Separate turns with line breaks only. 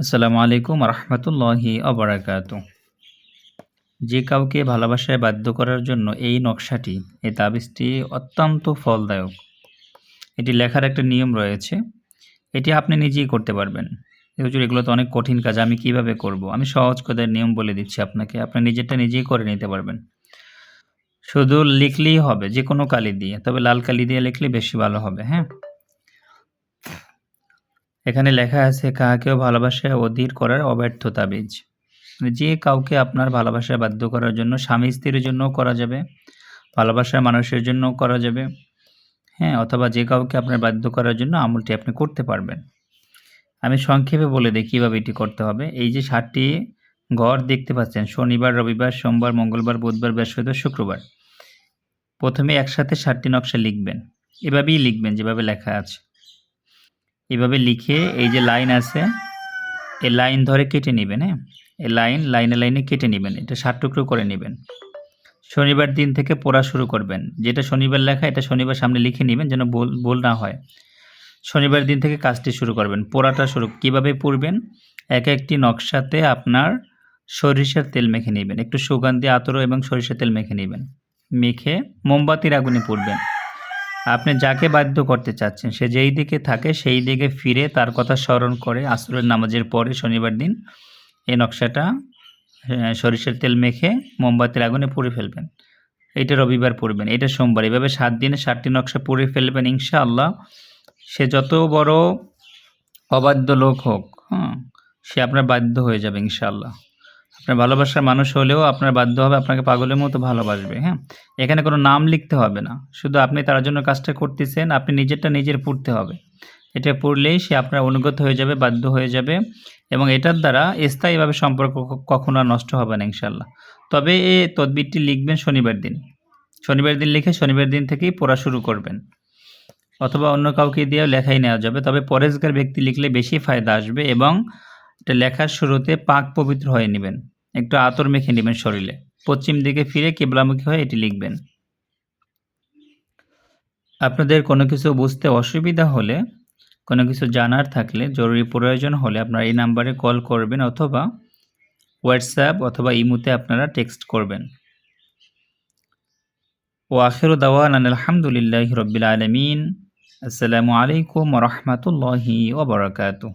আসসালামু আলাইকুম রহমতুল্লাহি অবরাকাত। যে কাউকে ভালোবাসায় বাধ্য করার জন্য এই নকশাটি এই তাবিজটি অত্যন্ত ফলদায়ক। এটি লেখার একটা নিয়ম রয়েছে। এটি আপনি নিজেই করতে পারবেন। হুজুর, এগুলো তো অনেক কঠিন কাজ, আমি কীভাবে করব? আমি সহজ কাজের নিয়ম বলে দিচ্ছি আপনাকে, আপনি নিজেরটা নিজেই করে নিতে পারবেন। শুধু লিখলেই হবে যে কোনো কালি দিয়ে, তবে লাল কালি দিয়ে লিখলে বেশি ভালো হবে হ্যাঁ? এখানে লেখা আছে, কাহাকেও ভালোবাসায় অধীর করার অব্যর্থ তাবিজ মানে যে কাউকে আপনার ভালোবাসায় বাধ্য করার জন্য স্বামী স্ত্রীর জন্যও করা যাবে, ভালোবাসার মানুষের জন্যও করা যাবে হ্যাঁ অথবা যে কাউকে আপনার বাধ্য করার জন্য আমলটি আপনি করতে পারবেন। আমি সংক্ষেপে বলে দিই কীভাবে এটি করতে হবে। এই যে সাতটি ঘর দেখতে পাচ্ছেন, শনিবার, রবিবার, সোমবার, মঙ্গলবার, বুধবার, বৃহস্পতিবার, শুক্রবার। প্রথমে একসাথে সাতটি নকশা লিখবেন। এভাবেই লিখবেন যেভাবে লেখা আছে। এভাবে লিখে এই যে লাইন আছে এই লাইন ধরে কেটে নেবেন হ্যাঁ? এই লাইন লাইনে লাইনে কেটে নেবেন, এটা ষাট টুকরো করে নেবেন। শনিবার দিন থেকে পড়া শুরু করবেন। যেটা শনিবার লেখা, এটা শনিবার সামনে লিখে নেবেন যেন ভুল না হয়। শনিবার দিন থেকে কাজটি শুরু করবেন, পোড়াটা শুরু, কীভাবে পড়বেন? এক একটি নকশাতে আপনার সরিষার তেল মেখে নেবেন। একটু সুগন্ধি, আতর এবং সরিষার তেল মেখে নেবেন। মেখে মোমবাতির আগুনে পড়বেন। আপনি যাকে বাধ্য করতে চাচ্ছেন, সে যেই দিকে থাকে সেই দিকে ফিরে তার কথা স্মরণ করে আসরের নামাজের পরে শনিবার দিন এই নকশাটা সরিষার তেল মেখে মোমবাতির আগুনে পুড়ে ফেলবেন। এটা রবিবার পড়বেন, এটা সোমবার। এভাবে সাত দিনে সাতটি নকশা পুড়ে ফেলবেন ইনশাআল্লাহ। সে যত বড় অবাধ্য লোক হোক হ্যাঁ সে আপনার বাধ্য হয়ে যাবে ইনশাআল্লাহ। আপনার ভালোবাসার মানুষ হলেও আপনার বাধ্য হবে আপনাকে পাগলের মতো ভালোবাসবে হ্যাঁ? এখানে কোনো নাম লিখতে হবে না। শুধু আপনি তার জন্য কাজটা করতেছেন, আপনি নিজেরটা নিজের পড়তে হবে। এটা পড়লেই সে আপনার অনুগত হয়ে যাবে, বাধ্য হয়ে যাবে এবং এটার দ্বারা স্থায়ীভাবে সম্পর্ক কখনো আর নষ্ট হবে না ইনশাল্লাহ তবে এই তদবিরটি লিখবেন শনিবার দিন। শনিবার দিন লিখে শনিবার দিন থেকেই পড়া শুরু করবেন। অথবা অন্য কাউকে দিয়েও লেখাই নেওয়া যাবে। তবে পরেশগার ব্যক্তি লিখলে বেশি ফায়দা আসবে এবং এটা লেখার শুরুতে পাক পবিত্র হয়ে নেবেন। একটু আতর মেখে নেবেন শরীরে। পশ্চিম দিকে ফিরে কেবলামুখী হয়ে এটি লিখবেন। আপনাদের কোনো কিছু বুঝতে অসুবিধা হলে, কোনো কিছু জানার থাকলে, জরুরি প্রয়োজন হলে আপনারা এই নাম্বারে কল করবেন অথবা হোয়াটসঅ্যাপ অথবা ইমুতে আপনারা টেক্সট করবেন। ও আখের দাওয়ান আলহামদুলিল্লাহ রবিল আলমিন। আসসালামু আলাইকুম রহমতুল্লাহি ওবরাকাতু